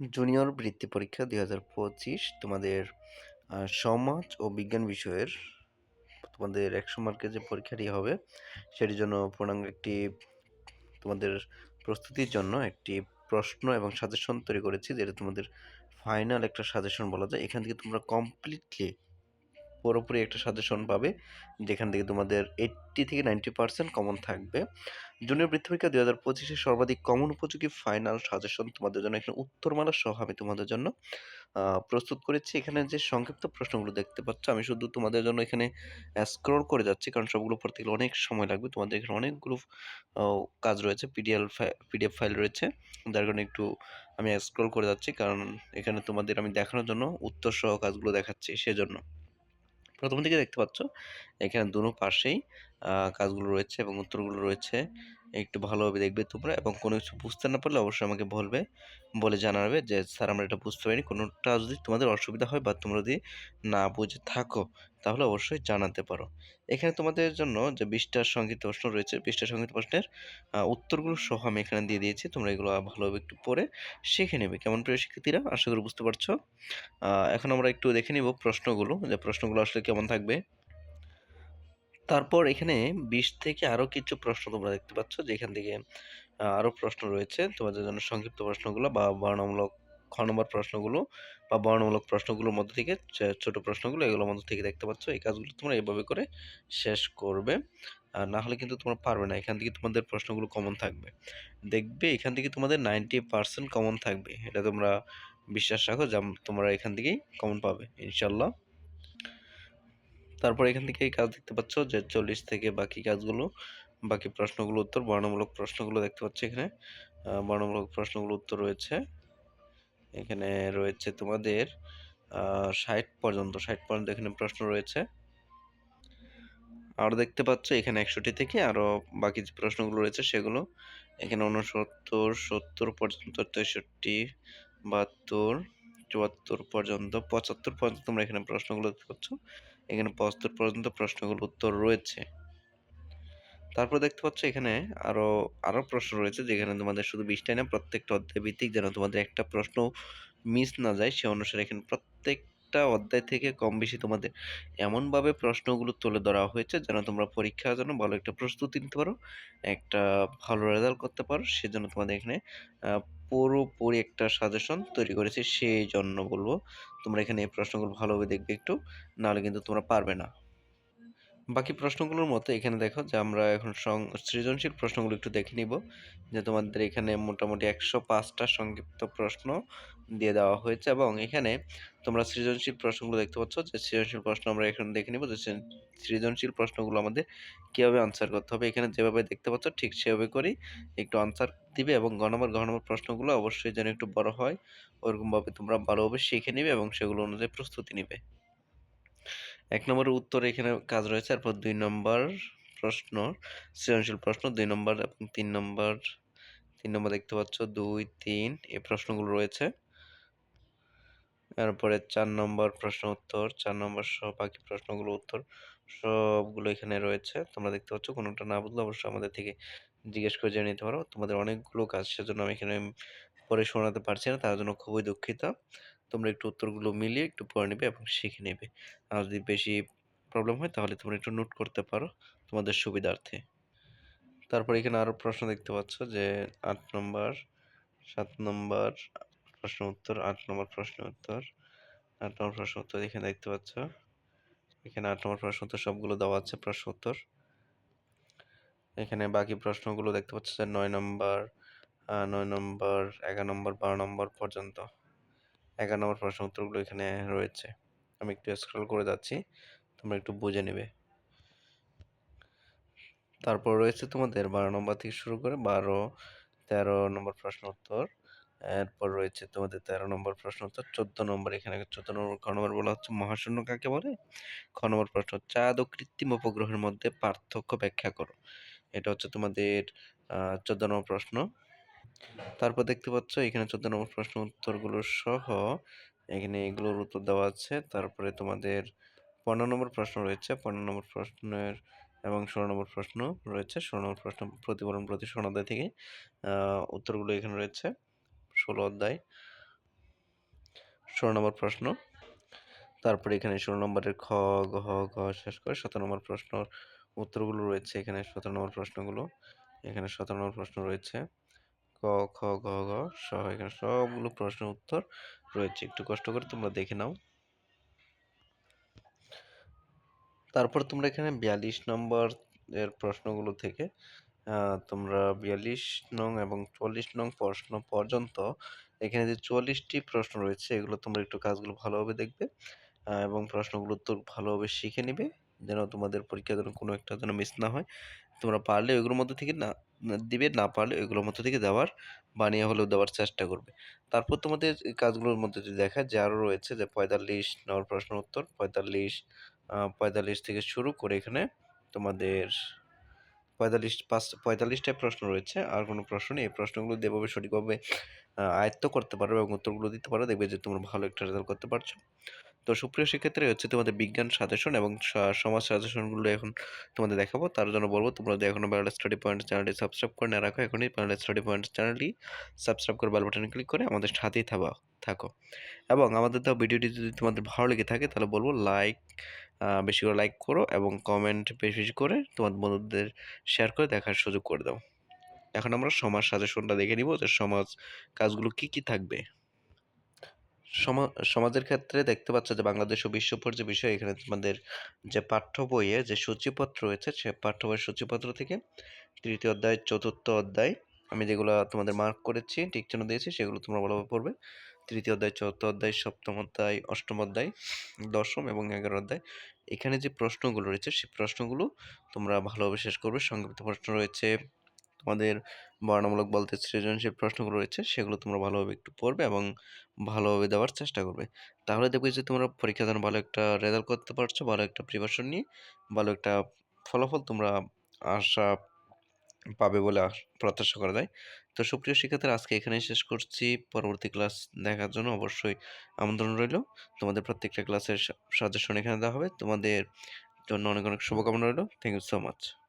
Junior বৃত্তি পরীক্ষা দুই হাজার পঁচিশ, তোমাদের সমাজ ও বিজ্ঞান বিষয়ের তোমাদের একশো মার্কের যে পরীক্ষাটি হবে, সেটির জন্য পূর্ণাঙ্গ একটি তোমাদের প্রস্তুতির জন্য একটি প্রশ্ন এবং সাজেশন তৈরি করেছি, যেটা তোমাদের ফাইনাল একটা সাজেশন বলা যায়। এখান থেকে তোমরা কমপ্লিটলি পুরোপুরি একটা সাজেশন পাবে, যেখান থেকে তোমাদের এইট্টি থেকে নাইনটি পার্সেন্ট কমন থাকবে। জুনিয়র বৃত্তি পরীক্ষা দুই হাজার পঁচিশে সর্বাধিক কমন উপযোগী ফাইনাল সাজেশন তোমাদের জন্য এখানে উত্তরমালা সহ আমি তোমাদের জন্য প্রস্তুত করেছি। এখানে যে সংক্ষিপ্ত প্রশ্নগুলো দেখতে পাচ্ছ, আমি শুধু তোমাদের জন্য এখানে স্ক্রল করে যাচ্ছি, কারণ সবগুলো পড়তে গেলে অনেক সময় লাগবে। তোমাদের এখানে অনেকগুলো কাজ রয়েছে পিডিএল পিডিএফ ফাইল রয়েছে। যার কারণে একটু আমি স্ক্রল করে যাচ্ছি, কারণ এখানে তোমাদের আমি দেখানোর জন্য উত্তর সহ কাজগুলো দেখাচ্ছি, সেজন্য। প্রথম দিকে দেখতে পাচ্ছ, এখানে দুনো পাশেই কাজগুলো রয়েছে এবং উত্তরগুলো রয়েছে। একটু ভালোভাবে দেখবে তোমরা এবং কোনো কিছু বুঝতে না পারলে অবশ্যই আমাকে বলবে, বলে জানাবে যে, স্যার, আমরা এটা বুঝতে পারিনি। কোনোটা যদি তোমাদের অসুবিধা হয় বা তোমরা যদি না বুঝে থাকো তাহলে অবশ্যই জানাতে পারো। এখানে তোমাদের জন্য যে বিশটা সংক্ষিপ্ত প্রশ্ন রয়েছে, বিশটা সংক্ষিপ্ত প্রশ্নের উত্তরগুলো সহ আমি এখানে দিয়ে দিয়েছি। তোমরা এগুলো ভালোভাবে একটু পড়ে শিখে নেবে। কেমন প্রিয় শিক্ষার্থীরা? আশা করি বুঝতে পারছ। এখন আমরা একটু দেখে নিব প্রশ্নগুলো, যে প্রশ্নগুলো আসলে কেমন থাকবে। তারপর এখানে বিশ থেকে আরও কিছু প্রশ্ন তোমরা দেখতে পাচ্ছ, যেখান থেকে আরও প্রশ্ন রয়েছে। তোমাদের জন্য সংক্ষিপ্ত প্রশ্নগুলো বা বর্ণমূলক খ নম্বর প্রশ্নগুলো বা বর্ণমূলক প্রশ্নগুলোর মধ্যে থেকে ছোট প্রশ্নগুলো এগুলোর মধ্যে থেকে দেখতে পাচ্ছ। এই কাজগুলো তোমরা এভাবে করে শেষ করবে। আর না হলে কিন্তু তোমরা পারবে না। এখান থেকে তোমাদের প্রশ্নগুলো কমন থাকবে। দেখবে এখান থেকে তোমাদের নাইনটি পার্সেন্ট কমন থাকবে। এটা তোমরা বিশ্বাস রাখো যে তোমরা এখান থেকেই কমন পাবে ইনশাল্লাহ তারপর এখান থেকে এই কাজ দেখতে পাচ্ছ যে চল্লিশ থেকে বাকি কাজগুলো, বাকি প্রশ্নগুলো উত্তর, বর্ণমূলক প্রশ্নগুলো দেখতে পাচ্ছ এখানে। বর্ণমূলক প্রশ্নগুলো উত্তর রয়েছে। এখানে রয়েছে তোমাদের ষাট পর্যন্ত ষাট পর্যন্ত এখানে প্রশ্ন রয়েছে। আরও দেখতে পাচ্ছ এখানে একশোটি থেকে আরও বাকি যে প্রশ্নগুলো রয়েছে সেগুলো। এখানে উনসত্তর সত্তর পর্যন্ত, তেষট্টি, বাহাত্তর, চুয়াত্তর পর্যন্ত, পঁচাত্তর পর্যন্ত তোমরা এখানে প্রশ্নগুলো দেখতে পাচ্ছ। এখানে পঁচাত্তর পর্যন্ত প্রশ্নগুলোর উত্তর রয়েছে। তারপর দেখতে পাচ্ছ এখানে আরও আরও প্রশ্ন রয়েছে যেখানে তোমাদের শুধু বিশটাই না, প্রত্যেকটা অধ্যায় ভিত্তিক যেন তোমাদের একটা প্রশ্ন মিস না যায়, সে অনুসারে এখানে প্রত্যেকটা অধ্যায় থেকে কম বেশি তোমাদের এমনভাবে প্রশ্নগুলো তুলে ধরা হয়েছে যেন তোমরা পরীক্ষার জন্য ভালো একটা প্রস্তুতি নিতে পারো, একটা ভালো রেজাল্ট করতে পারো, সেজন্য তোমাদের এখানে পুরোপুরি একটা সাজেশন তৈরি করেছি, সেই জন্য বলব তোমরা এখানে এই প্রশ্নগুলো ভালোভাবে দেখবে একটু, নাহলে কিন্তু তোমরা পারবে না। বাকি প্রশ্নগুলোর মতো এখানে দেখো যে আমরা এখন সৃজনশীল প্রশ্নগুলো একটু দেখে নিব। যে তোমাদের এখানে মোটামুটি একশো পাঁচটা সংক্ষিপ্ত প্রশ্ন দিয়ে দেওয়া হয়েছে এবং এখানে তোমরা সৃজনশীল প্রশ্নগুলো দেখতে পাচ্ছ যে সৃজনশীল প্রশ্ন আমরা এখন দেখে নিব যে সৃজনশীল প্রশ্নগুলো আমাদের কীভাবে আনসার করতে হবে। এখানে যেভাবে দেখতে পাচ্ছ ঠিক সেভাবে করেই একটু আনসার দিবে এবং ঘ নম্বর প্রশ্নগুলো অবশ্যই যেন একটু বড় হয়, ওরকমভাবে তোমরা ভালোভাবে শিখে নিবে এবং সেগুলো অনুযায়ী প্রস্তুতি নিবে। এক নম্বরের উত্তর এখানে কাজ রয়েছে, তারপর দুই নম্বর প্রশ্ন, সৃজনশীল প্রশ্ন, দুই নম্বর এবং তিন নম্বর তিন নম্বর দেখতে পাচ্ছ, দুই, তিন, এই প্রশ্নগুলো রয়েছে। তারপরে চার নম্বর প্রশ্ন উত্তর, চার নম্বর সহ বাকি প্রশ্নগুলো উত্তর, সবগুলো এখানে রয়েছে। তোমরা দেখতে পাচ্ছ, কোনোটা না বুঝলে অবশ্যই আমাদের থেকে জিজ্ঞেস করে জেনে নিতে পারো। তোমাদের অনেকগুলো কাজ, সেজন্য আমি এখানে পরে শোনাতে পারছি না, তার জন্য খুবই দুঃখিত। তোমরা একটু উত্তরগুলো মিলিয়ে একটু পড়ে নেবে এবং শিখে নেবে। আর যদি বেশি প্রবলেম হয় তাহলে তোমরা একটু নোট করতে পারো তোমাদের সুবিধার্থে। তারপর এখানে আরও প্রশ্ন দেখতে পাচ্ছ যে, আট নম্বর, সাত নম্বর প্রশ্ন উত্তর, আট নম্বর প্রশ্ন উত্তর, আট নম্বর প্রশ্ন উত্তর এখানে দেখতে পাচ্ছ। এখানে আট নম্বর প্রশ্ন উত্তর সবগুলো দেওয়া আছে প্রশ্ন উত্তর। এখানে বাকি প্রশ্নগুলো দেখতে পাচ্ছ যে, নয় নম্বর নয় নম্বর, এগারো নম্বর, বারো নম্বর পর্যন্ত। এগারো নম্বর প্রশ্ন উত্তরগুলো এখানে রয়েছে। আমি একটু স্ক্রল করে যাচ্ছি, তোমরা একটু বুঝে নেবে। তারপর রয়েছে তোমাদের বারো নম্বর থেকে শুরু করে বারো, তেরো নম্বর প্রশ্ন উত্তর। এরপর রয়েছে তোমাদের তেরো নম্বর প্রশ্ন উত্তর, চোদ্দ নম্বর, এখানে চোদ্দ নম্বর, খ নম্বর বলা হচ্ছে মহাশূন্য কাকে বলে? খ নম্বর প্রশ্ন, চাঁদ ও কৃত্রিম উপগ্রহের মধ্যে পার্থক্য ব্যাখ্যা করো। এটা হচ্ছে তোমাদের চোদ্দ নম্বর প্রশ্ন। তারপর দেখতে পাচ্ছ, এখানে চোদ্দ নম্বর প্রশ্ন উত্তরগুলো সহ, এখানে এগুলোর উত্তর দেওয়া আছে। তারপরে তোমাদের পনেরো নম্বর প্রশ্ন রয়েছে। পনেরো নম্বর প্রশ্নের এবং ষোলো নম্বর প্রশ্ন রয়েছে। ষোলো নম্বর প্রশ্ন প্রতিফলন প্রতি ষোলো অধ্যায় থেকে উত্তরগুলো এখানে রয়েছে। ষোলো অধ্যায়। ষোলো নম্বর প্রশ্ন। তারপরে এখানে ষোলো নম্বরের খ গ ঘ, শেষ করে সতেরো নম্বর প্রশ্ন উত্তরগুলো রয়েছে এখানে সতেরো নম্বর প্রশ্নগুলো। এখানে সতেরো নম্বর প্রশ্ন রয়েছে। খ গ ঘ সহ এখানে সবগুলো প্রশ্নের উত্তর রয়েছে। একটু কষ্ট করে তোমরা দেখে নাও। তারপর তোমরা এখানে বিয়াল্লিশ নম্বর এর প্রশ্নগুলো থেকে তোমরা বিয়াল্লিশ নং এবং চল্লিশ নং প্রশ্ন পর্যন্ত এখানে যে চল্লিশটি প্রশ্ন রয়েছে, এগুলো তোমরা একটু কাজগুলো ভালোভাবে দেখবে এবং প্রশ্নগুলো উত্তর ভালোভাবে শিখে নিবে, যেন তোমাদের পরীক্ষা যেন কোনো একটা যেন মিস না হয়। তোমরা পারলে ওইগুলোর মধ্যে থেকে না দিবে, না পারলে ওইগুলোর মধ্যে থেকে দেওয়ার বানিয়ে হলেও দেওয়ার চেষ্টা করবে। তারপর তোমাদের কাজগুলোর মধ্যে যদি দেখা যে আরও রয়েছে যে পঁয়তাল্লিশ নম্বর প্রশ্ন উত্তর, পঁয়তাল্লিশ পঁয়তাল্লিশ থেকে শুরু করে এখানে তোমাদের পঁয়তাল্লিশ পাঁচ, পঁয়তাল্লিশটা প্রশ্ন রয়েছে। আর কোনো প্রশ্ন নেই। এই প্রশ্নগুলো যেভাবে সঠিকভাবে আয়ত্ত করতে পারো এবং উত্তরগুলো দিতে পারো দেখবে যে তোমরা ভালো একটা রেজাল্ট করতে পারছ। তো সুপ্রিয় শিক্ষার্থী হচ্ছে তোমাদের বিজ্ঞান সাজেশন এবং সমাজ সাজেশনগুলো এখন তোমাদের দেখাবো। তার জন্য বলব, তোমরা যদি এখনও বাংলা স্টাডি পয়েন্ট চ্যানেলটি সাবস্ক্রাইব করে না রাখো, এখনই বাংলা স্টাডি পয়েন্ট চ্যানেলটি সাবস্ক্রাইব করে বেল বাটনে ক্লিক করে আমাদের সাথেই থাকা থাকো। এবং আমাদের তো ভিডিওটি যদি তোমাদের ভালো লেগে থাকে, তাহলে বলব লাইক বেশি করে লাইক করো এবং কমেন্ট বেশি বেশি করে তোমাদের বন্ধুদের শেয়ার করে দেখার সুযোগ করে দাও। এখন আমরা সমাজ সাজেশনটা দেখে নিব যে সমাজ কাজগুলো কি কি থাকবে। সমাজের ক্ষেত্রে দেখতে পাচ্ছ যে বাংলাদেশ ও বিশ্ব পর্যায়ে বিষয়, এখানে তোমাদের যে পাঠ্য বইয়ে যে সূচিপত্র রয়েছে, সে পাঠ্য বইয়ের সূচিপত্র থেকে তৃতীয় অধ্যায়, চতুর্থ অধ্যায়, আমি যেগুলো তোমাদের মার্ক করেছি, ঠিক চিহ্ন দিয়েছি, সেগুলো তোমরা ভালোভাবে পড়বে। তৃতীয় অধ্যায়, চতুর্থ অধ্যায়, সপ্তম অধ্যায়, অষ্টম অধ্যায়, দশম এবং এগারো অধ্যায়, এখানে যে প্রশ্নগুলো রয়েছে সেই প্রশ্নগুলো তোমরা ভালোভাবে শেষ করবে। সংক্ষিপ্ত প্রশ্ন রয়েছে তোমাদের বর্ণমূলক বলতে সৃজনশীল প্রশ্নগুলো রয়েছে, সেগুলো তোমরা ভালোভাবে একটু পড়বে এবং ভালোভাবে দেওয়ার চেষ্টা করবে। তাহলে দেখবে যে তোমরা পরীক্ষা যেন ভালো একটা রেজাল্ট করতে পারছ, ভালো একটা প্রিপারেশন নিয়ে, ভালো একটা ফলাফল তোমরা আশা পাবে বলে প্রত্যাশা করা যায়। তো সুপ্রিয় শিক্ষার্থীরা, আজকে এখানেই শেষ করছি। পরবর্তী ক্লাস দেখার জন্য অবশ্যই আমন্ত্রণ রইল। তোমাদের প্রত্যেকটা ক্লাসের সাজেশন এখানে দেওয়া হবে। তোমাদের জন্য অনেক অনেক শুভকামনা রইল। Thank you so much